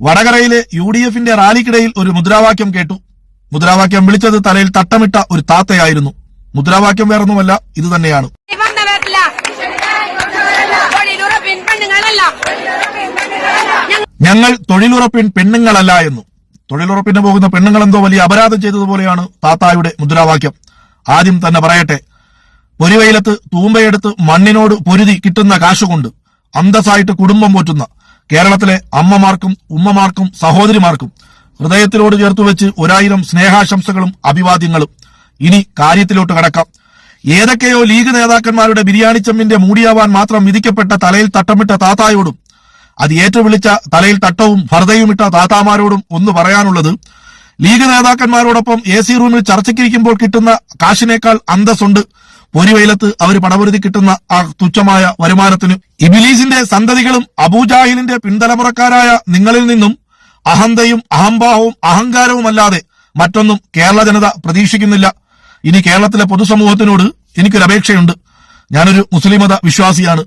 വടകരയിലെ U D എഫിന്റെ റാലിക്കിടയിൽ ഒരു മുദ്രാവാക്യം കേട്ടു. മുദ്രാവാക്യം വിളിച്ചത് തലയിൽ തട്ടമിട്ട ഒരു താത്തയായിരുന്നു. മുദ്രാവാക്യം വേറൊന്നുമല്ല ഇത് തന്നെയാണ്. ഞങ്ങൾ തൊഴിലുറപ്പിൻ പെണ്ണുങ്ങളല്ല എന്നു. തൊഴിലുറപ്പിന് പോകുന്ന പെണ്ണുങ്ങൾ എന്തോ വലിയ അപരാധം ചെയ്തതുപോലെയാണ് താത്തായുടെ മുദ്രാവാക്യം. ആദ്യം തന്നെ പറയട്ടെ പൊരിവെയിലത്ത് തൂമ്പയെടുത്ത് മണ്ണിനോട് പൊരുതി കിട്ടുന്ന കാശുകൊണ്ട് അന്തസ്സായിട്ട് കുടുംബം പോറ്റുന്ന കേരളത്തിലെ അമ്മമാർക്കും ഉമ്മമാർക്കും സഹോദരിമാർക്കും ഹൃദയത്തിലോട് ചേർത്ത് വെച്ച് ഒരായിരം സ്നേഹാശംസകളും അഭിവാദ്യങ്ങളും. ഇനി കാര്യത്തിലോട്ട് കടക്കാം. ഏതൊക്കെയോ ലീഗ് നേതാക്കന്മാരുടെ ബിരിയാണി ചെമ്മിന്റെ മൂടിയാവാൻ മാത്രം വിധിക്കപ്പെട്ട തലയിൽ തട്ടമിട്ട താത്തായോടും അത് ഏറ്റുവിളിച്ച തലയിൽ തട്ടവും ഭർദയുമിട്ട താത്താമാരോടും ഒന്ന് പറയാനുള്ളത് ലീഗ് നേതാക്കന്മാരോടൊപ്പം എ സി റൂമിൽ ചർച്ചയ്ക്കിരിക്കുമ്പോൾ കിട്ടുന്ന കാശിനേക്കാൾ അന്തസ്സുണ്ട്. പൊരിവെയിലത്ത് അവർ പടപൊരുതി കിട്ടുന്ന ആ തുച്ഛമായ വരുമാനത്തിന് ഇബിലീസിന്റെ സന്തതികളും അബൂജാഹിലിന്റെ പിന്തലമുറക്കാരായ നിങ്ങളിൽ നിന്നും അഹന്തയും അഹംഭാവവും അഹങ്കാരവുമല്ലാതെ മറ്റൊന്നും കേരള ജനത പ്രതീക്ഷിക്കുന്നില്ല. ഇനി കേരളത്തിലെ പൊതുസമൂഹത്തിനോട് എനിക്കൊരു അപേക്ഷയുണ്ട്. ഞാനൊരു മുസ്ലിം മത വിശ്വാസിയാണ്.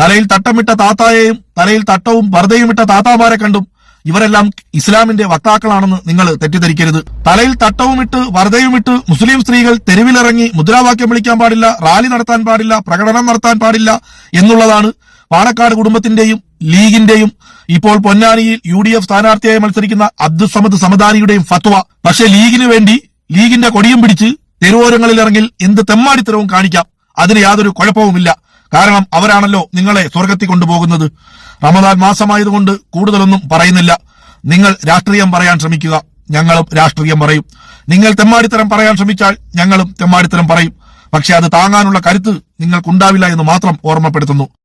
തലയിൽ തട്ടമിട്ട താത്തായെയും തലയിൽ തട്ടവും പർദ്ദയുമിട്ട താത്താമാരെ കണ്ടും ഇവരെല്ലാം ഇസ്ലാമിന്റെ വക്താക്കളാണെന്ന് നിങ്ങൾ തെറ്റിദ്ധരിക്കരുത്. തലയിൽ തട്ടവുമിട്ട് വറുതയുമിട്ട് മുസ്ലിം സ്ത്രീകൾ തെരുവിലിറങ്ങി മുദ്രാവാക്യം വിളിക്കാൻ പാടില്ല റാലി നടത്താൻ പാടില്ല പ്രകടനം നടത്താൻ പാടില്ല എന്നുള്ളതാണ് പാണക്കാട് കുടുംബത്തിന്റെയും ലീഗിന്റെയും ഇപ്പോൾ പൊന്നാനിയിൽ യു ഡി എഫ് സ്ഥാനാർത്ഥിയായി മത്സരിക്കുന്ന അബ്ദുസമദ് സമദാനിയുടെയും ഫത്വ. പക്ഷേ ലീഗിന് വേണ്ടി ലീഗിന്റെ കൊടിയും പിടിച്ച് തെരുവോരങ്ങളിൽ ഇറങ്ങിൽ എന്ത് തെമ്മാടിത്തരവും കാണിക്കാം. അതിന് യാതൊരു കുഴപ്പവുമില്ല. കാരണം അവരാണല്ലോ നിങ്ങളെ സ്വർഗത്തിൽ കൊണ്ടുപോകുന്നത്. റമദാൻ മാസമായതുകൊണ്ട് കൂടുതലൊന്നും പറയുന്നില്ല. നിങ്ങൾ രാഷ്ട്രീയം പറയാൻ ശ്രമിക്കുക. ഞങ്ങളും രാഷ്ട്രീയം പറയും. നിങ്ങൾ തെമ്മാടിത്തരം പറയാൻ ശ്രമിച്ചാൽ ഞങ്ങളും തെമ്മാടിത്തരം പറയും. പക്ഷെ അത് താങ്ങാനുള്ള കരുത്ത് നിങ്ങൾക്കുണ്ടാവില്ല എന്ന് മാത്രം ഓർമ്മപ്പെടുത്തുന്നു.